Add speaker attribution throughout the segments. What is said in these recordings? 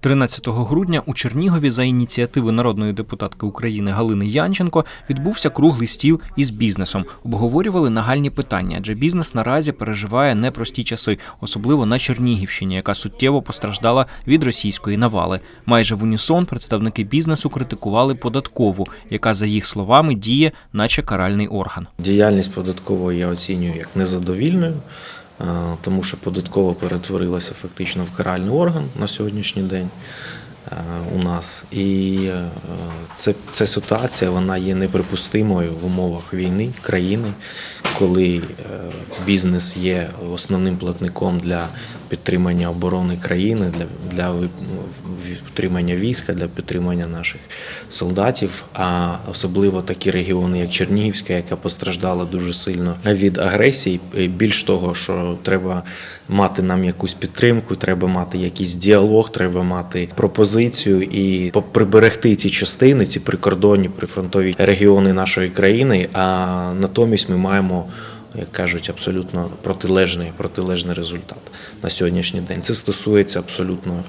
Speaker 1: 13 грудня у Чернігові за ініціативи народної депутатки України Галини Янченко відбувся круглий стіл із бізнесом. Обговорювали нагальні питання, адже бізнес наразі переживає непрості часи, особливо на Чернігівщині, яка суттєво постраждала від російської навали. Майже в унісон представники бізнесу критикували податкову, яка за їх словами діє, наче каральний орган.
Speaker 2: Діяльність податкової я оцінюю як незадовільною, тому що податкова перетворилася фактично в каральний орган на сьогоднішній день е, у нас. І е, це, ця ситуація вона є неприпустимою в умовах війни країни, коли е, бізнес є основним платником для підтримання оборони країни, для, для підтримання війська, для підтримання наших солдатів. А особливо такі регіони, як Чернігівська, яка постраждала дуже сильно від агресії. Більш того, що треба мати нам якусь підтримку, треба мати якийсь діалог, треба мати пропозицію і приберегти ці частини, ці прикордонні прифронтові регіони нашої країни. А натомість ми маємо. Як кажуть, абсолютно протилежний, протилежний результат на сьогоднішній день. Це стосується абсолютно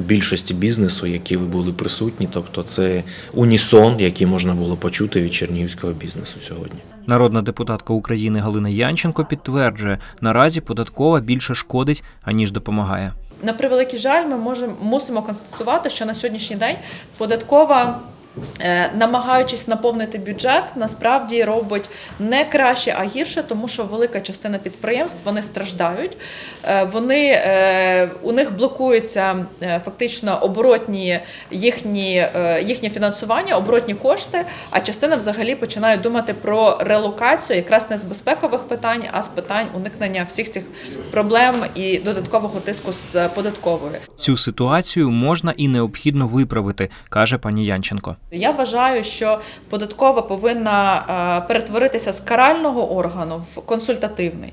Speaker 2: більшості бізнесу, які ви були присутні. Тобто, це унісон, який можна було почути від чернігівського бізнесу сьогодні.
Speaker 1: Народна депутатка України Галина Янченко підтверджує, наразі податкова більше шкодить аніж допомагає.
Speaker 3: На превеликий жаль, ми можемо мусимо констатувати, що на сьогоднішній день податкова. Е, Намагаючись наповнити бюджет, насправді робить не краще, а гірше, тому що велика частина підприємств вони страждають. Е, Вони е, у них блокуються фактично оборотні їхні їхнє фінансування, оборотні кошти. А частина взагалі починає думати про релокацію, якраз не з безпекових питань, а з питань уникнення всіх цих проблем і додаткового тиску з податковою.
Speaker 1: Цю ситуацію можна і необхідно виправити, каже пані Янченко.
Speaker 3: Я вважаю, що податкова повинна е, перетворитися з карального органу в консультативний.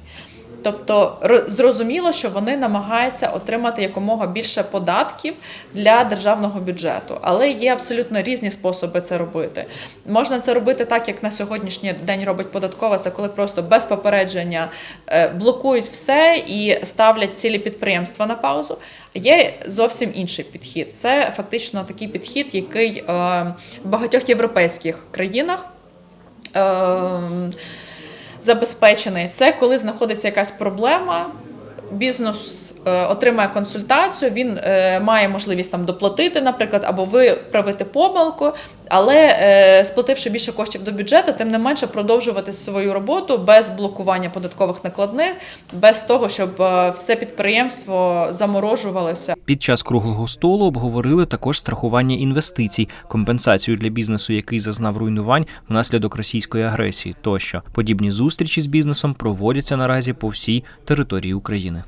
Speaker 3: Тобто зрозуміло, що вони намагаються отримати якомога більше податків для державного бюджету, але є абсолютно різні способи це робити. Можна це робити так, як на сьогоднішній день робить податкова, це коли просто без попередження е, блокують все і ставлять цілі підприємства на паузу. Є зовсім інший підхід. Це фактично такий підхід, який е, в багатьох європейських країнах. Забезпечений. Це коли знаходиться якась проблема. Бізнес е, отримає консультацію, він е, має можливість там доплатити, наприклад, або виправити помилку, але е, сплативши більше коштів до бюджету, тим не менше продовжувати свою роботу без блокування податкових накладних, без того, щоб е, все підприємство заморожувалося.
Speaker 1: Під час круглого столу обговорили також страхування інвестицій, компенсацію для бізнесу, який зазнав руйнувань внаслідок російської агресії. Тощо подібні зустрічі з бізнесом проводяться наразі по всій території України.